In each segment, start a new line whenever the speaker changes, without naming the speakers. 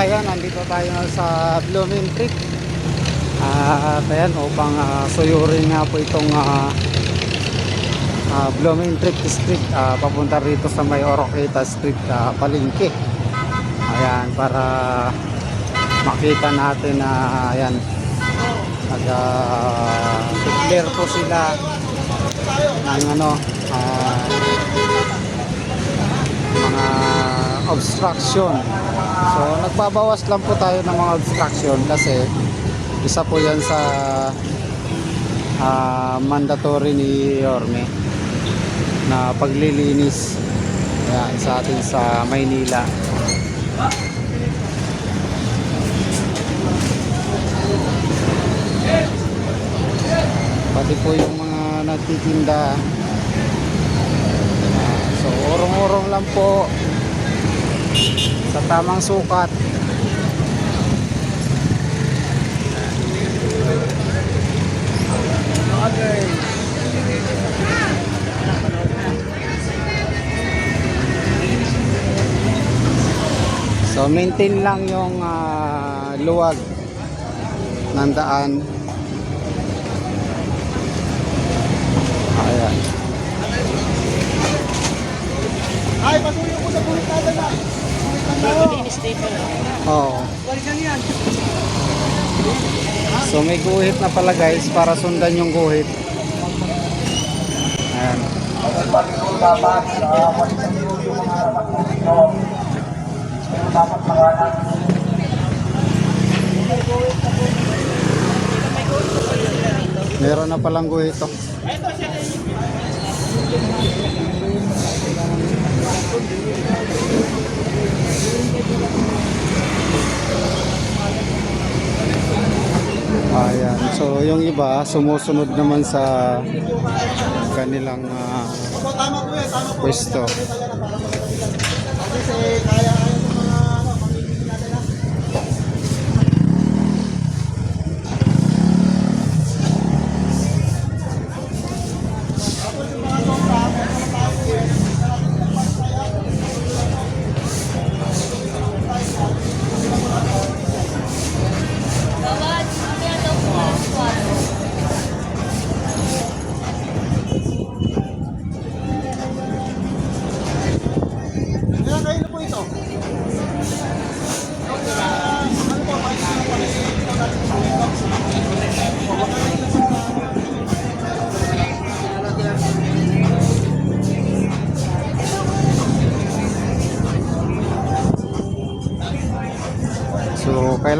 kababayan, nandito tayo sa Blooming Creek. At ayan, upang ah, suyurin nga po itong ah, ah, Blooming Creek Street ah, papunta rito sa may Oroqueta Street, ah, Palengke. Ayan, para makita natin na ayan, nag ah, declare po sila ng ano, ah, obstruction. So nagbabawas lang po tayo ng mga obstruction kasi isa po yan sa ah, mandatory ni Yorme na paglilinis yan, sa atin sa Maynila. Pati po yung mga nagtitinda Ah, So, urong-urong lang po sa tamang sukat. So, maintain lang yung ah, luwag ng daan. Ayan.
Ay, patuloy ko sa pulit natin na.
Oo. So may guhit na pala guys para sundan yung guhit. Ayan. Meron na palang guhit to. Ayan. So yung iba sumusunod naman sa kanilang
po.
pwesto.
Kasi kaya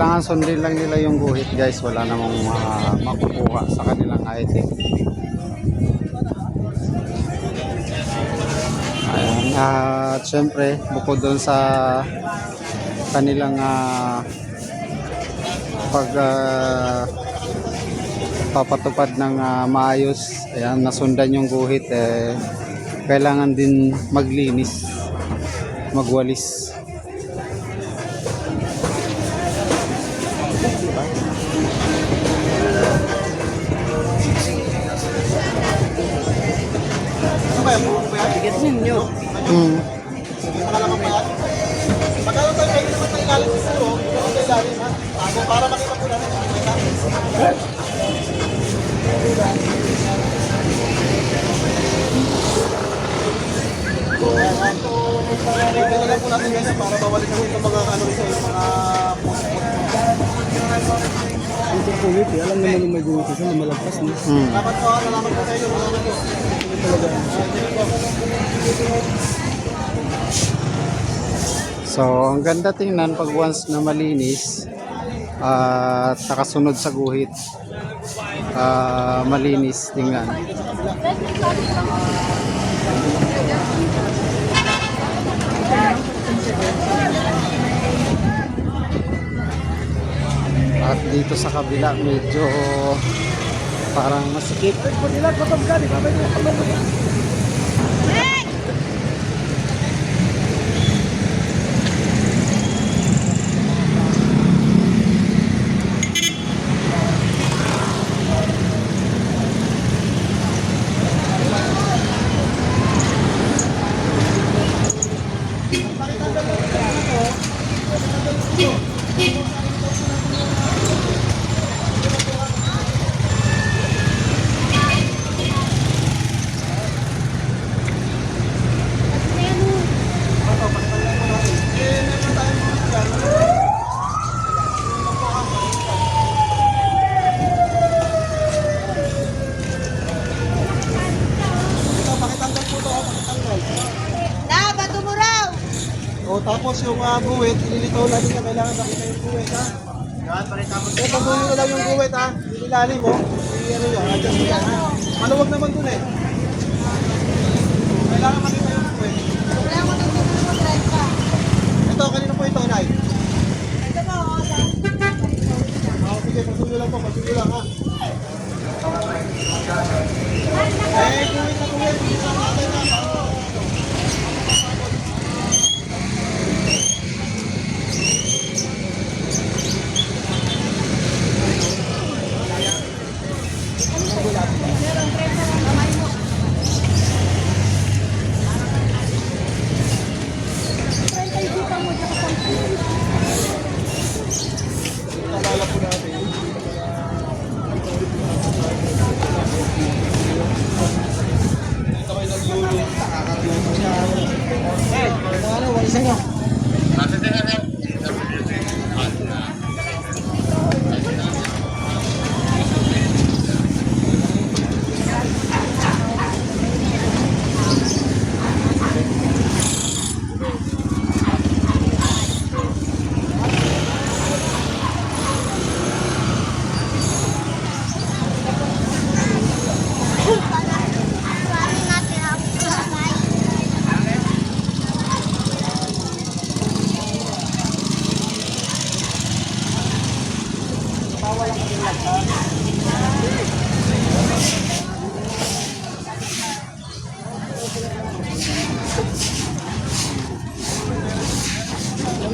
kailangan sundin lang nila yung guhit guys. Wala namang ah, makukuha sa kanilang item. Ayan. At syempre, bukod doon sa kanilang ah, pag ah, papatupad ng ah, maayos, ayan, nasundan yung guhit, eh, kailangan din maglinis, magwalis.
Para bawalik po itong mga ano ito, mga post
Ito po yun, alam naman yung may guhit isa na malagpas no?
Mm.
Dapat po, nalaman po sa inyo, nalaman po.
So, ang ganda tingnan pag once na malinis. at nakasunod sa guhit. Ah, malinis tingnan. At dito sa kabila medyo parang masikip.
O tapos yung uh, buwit, ililitaw natin na kailangan makita yung buwit ha. Yan. Eh, pagbuhin ko lang yung buwit ha. Yung ilalim mo, i ano yun, adjust mo yan ha. Maluwag naman dun eh. Kailangan makita yung buwit.
Wala mo nang mag-drive pa.
Ito, kanino po ito, Nay?
Ito mo, oh, sa-
Ah, sige, pasuyo lang po, pasuyo lang ha. Eh, buwit na buwit. Isa natin ha.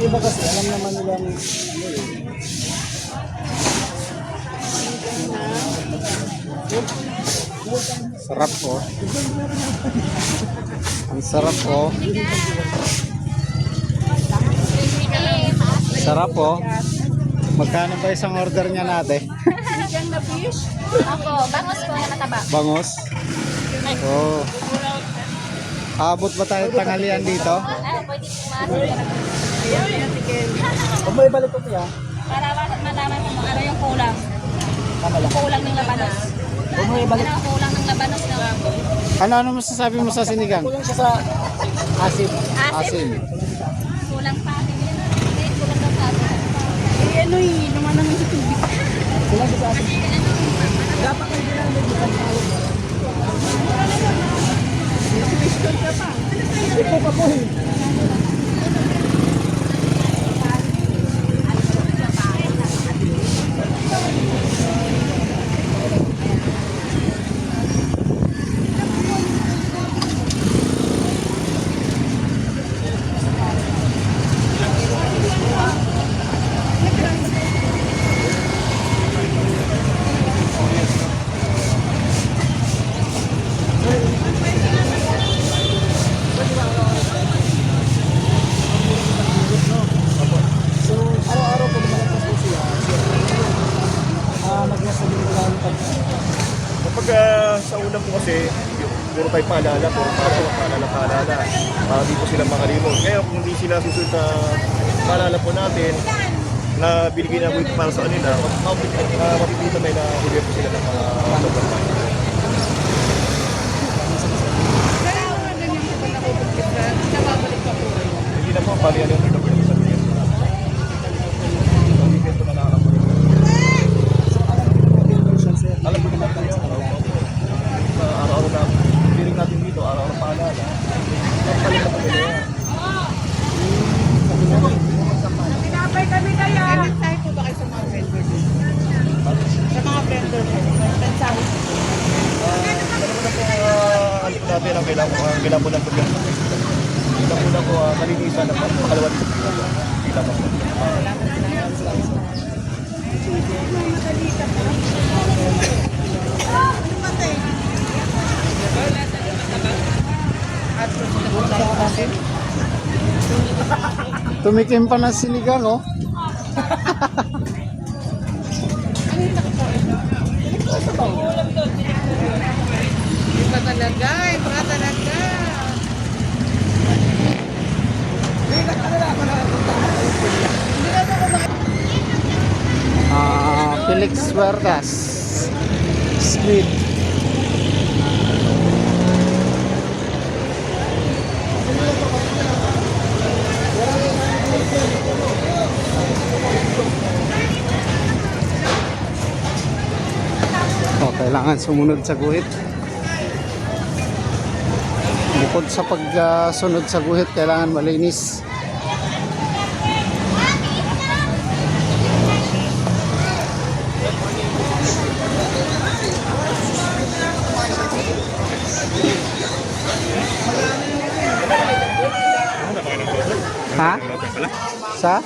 Iba kasi, alam naman nila ano eh.
Sarap po. Ang sarap po. Sarap po. Magkano ba isang order niya natin?
Ako, bangos ko na mataba.
Bangos? Oh. Abot ba tayo tanghalian dito?
Ah, pwede pumasok.
Huwag mo ibalik ko siya.
Para malaman mo kung ano yung kulang. Yung kulang ng labanos.
Huwag mo ibalik.
Ano ang kulang ng labanos ng
Ano ano masasabi mo sa sinigang?
Kulang siya sa asin.
Asin.
kulang pa yan. Hindi, kulang daw sa atin.
Eh, ano eh, naman naman sa tubig.
Kulang siya sa asin. Dapat kayo ginamit mo ang tawag. Ito ka po eh. So, araw-araw pag malakas po siya, ah, nag-nasa din wala ng pag
Kapag ah, sa una po kasi, yung puro tayo paalala, puro paalala, paalala, paalala. Para di po sila makalimot. Kaya kung hindi sila paalala po natin, na binigay na po ito para sa kanila, uh, mapipita tayo na huli po sila ng mga sobrang tayo.
Kaya ako nga ganyan sa pag nakubukit na, nababalik pa po.
Hindi na po, bali ano yung ito po yung sabihin. Ang weekend po na nakakapulit.
po ba kayo sa mga vendor dito? Sa mga vendor po, mensahe po.
Ano mo na po, uh, ano po natin, ang kailangan, ang kailangan po ng gobyerno. Kailangan po na po, uh, kalinisan ng pangalawa dito. Kailangan po.
Tumikim pa ng sinigang, oh.
Iba talaga, iba talaga.
Ah, Felix Huertas. Squid. Oh, kailangan sumunod sa guhit. Bukod sa pagsunod sa guhit, kailangan malinis. Ha? Sa?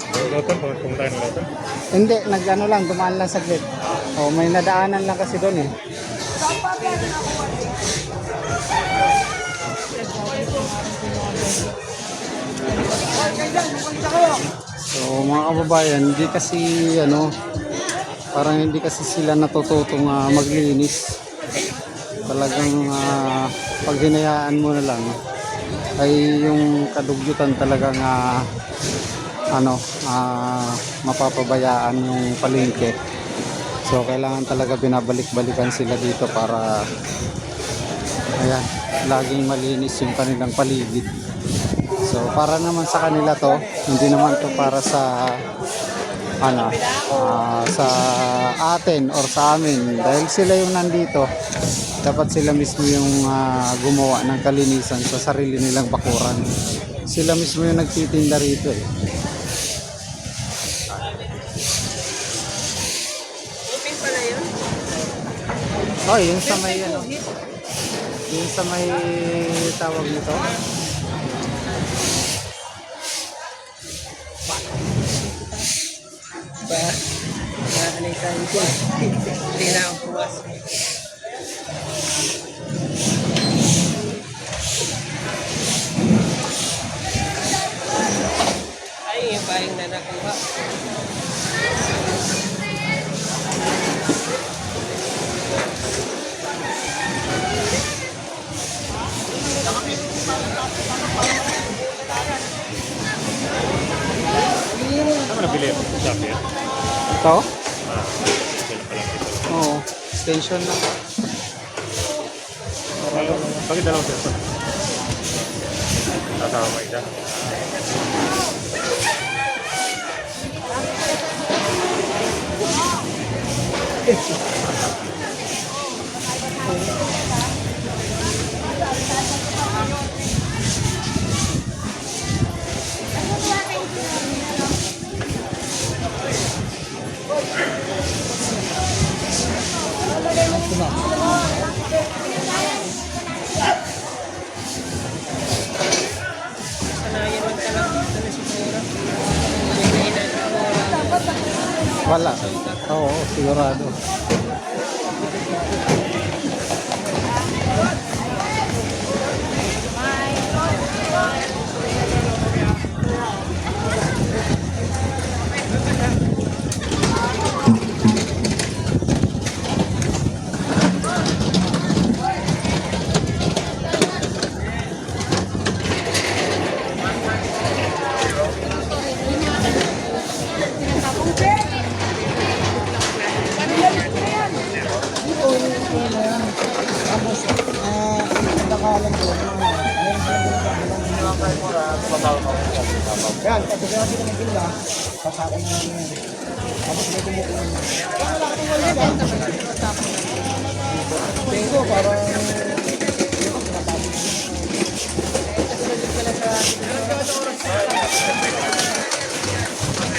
Hindi, nag-ano lang, dumaan lang saglit. Oh, may nadaanan lang kasi doon eh. So mga kababayan, hindi kasi ano, parang hindi kasi sila natututong ah, maglinis. Talagang ah, pag hinayaan mo na lang, ay yung kadugyutan talagang ah, ano, ah, mapapabayaan yung palengke. So kailangan talaga binabalik-balikan sila dito para ayan, laging malinis yung kanilang paligid. So para naman sa kanila to, hindi naman to para sa ano, ah, sa atin or sa amin dahil sila yung nandito dapat sila mismo yung ah, gumawa ng kalinisan sa sarili nilang bakuran sila mismo yung nagtitinda rito eh. Oh, yung sa may ano. Yung sa may tawag nito.
Ay, yung baling na nakuha.
Ano nabili mo? Jacket?
Ito?
Ah, sila pala.
Oo. Extension lang.
Bakit dalawang sila? Tatama mo isa.
Sanayan
pasakin na namin yan. Tapos may kumukuha. Tingko, parang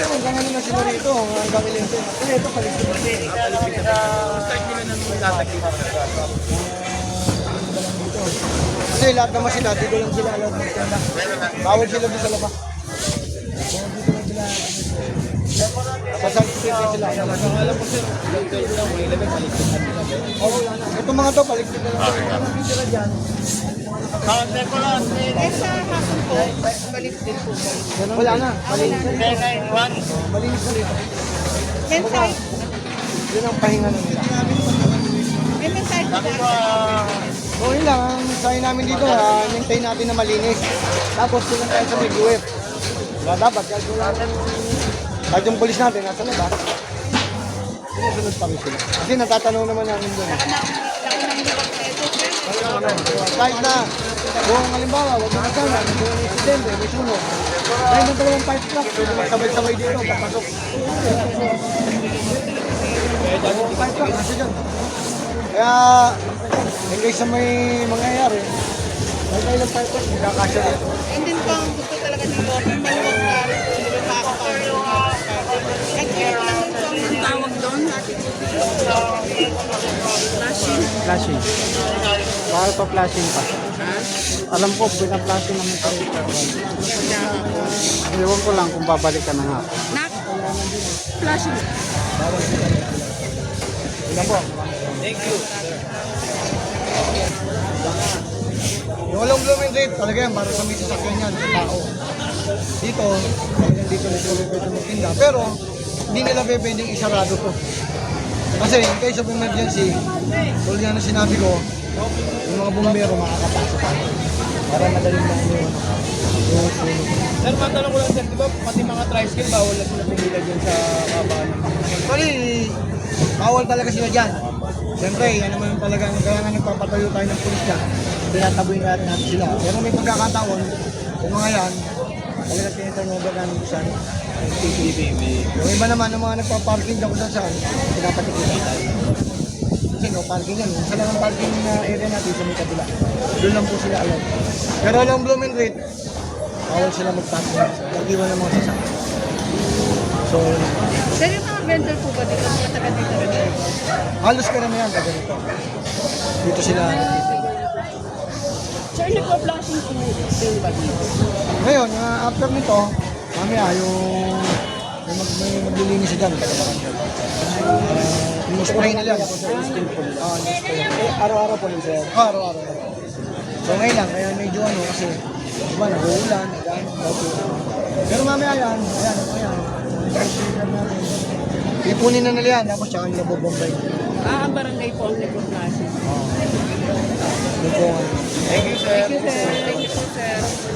Hanggang ano na sila rito, hanggang ilente. Ito paligid. Kasi lahat naman sila, dito lang sila alam. Bawal sila doon sa labas. Itong mga to, paligid na lang. Ang sila dyan.
Eh, sa hapon po, balik din po.
Wala na. Malinis na dito. Malinis na dito.
Mensahe,
Yun ang pahinga na nila.
may mensahe po ba?
So yun lang, ang sayo namin dito, uh, hintayin natin na malinis. Tapos sila tayo sa big web. Diba, dapat, kahit wala natin, kahit yung polis natin, nasa labas, sinusunod pa rin sila. Kasi natatanong naman namin doon. Kahit na, kung halimbawa, wag na sana, kung may insidente, may sunog. Dahil ng dalawang pipe truck, pwede magsabay-sabay dito, papasok. Dalawang pipe truck. Kaya, in case na may mangyayari, may tayo lang pipe truck, magkakasya dito.
And then po, talaga ng government, maluwag na, hindi ba makakapagod. Nag-clear lang din po ang tawag doon.
Flashing. Bakit pa flashing pa? Alam ko, pina-flashing naman pa rin. Ewan ko lang kung babalik ka na nga.
Nak, flashing.
Yung walang blooming rate, talaga yan, para sa may sasakyan yan, sa tao. Dito, talagang dito na sila pwede magtinda. Pero, hindi nila pwedeng isarado to. Kasi in case of emergency, tulad yan na sinabi ko, yung mga bumbero makakapasok pa. Para madaling lang yung yung sunog.
Sir, matanong ko lang sir, di ba pati mga tricycle bawal na sila pumila dyan sa kabaan?
Actually, bawal talaga sila dyan. Siyempre, yan naman yung talagang, kaya nga nagpapatayo tayo ng pulis dyan. Tinataboy natin natin sila. Pero may pagkakataon, yung mga yan, talagang tinitanong namin kung saan. Yung iba naman, yung mga nagpa-parking dyan kung saan pinapatikitan tayo. Kasi no parking yan. Yung lang ang parking na area natin sa may kabila. Doon lang po sila alam. Pero alam blooming rate, bawal sila mag-parking. Nag-iwan ng mga sasakyan. So,
Sir, yung mga vendor po ba dito? Mga taga dito rin.
Halos karamihan ka ganito. Dito sila.
Sir, nagpa-flashing po din ba dito?
Ngayon, uh, after nito, mamaya yung yung mag, may maglilinis dyan. Uh, yung spray nila. Ah, spray.
Araw-araw po yun, sir.
Oh, araw-araw. So ngayon lang, kaya medyo ano kasi, diba, nahuulan, nag-ano, Pero mamaya yan, ayan, ayan. Ipunin na nila yan, tapos tsaka nila bobombay.
Ah, ang barangay po ang.
Yung po, ano.
Thank you, sir. Thank you po, sir.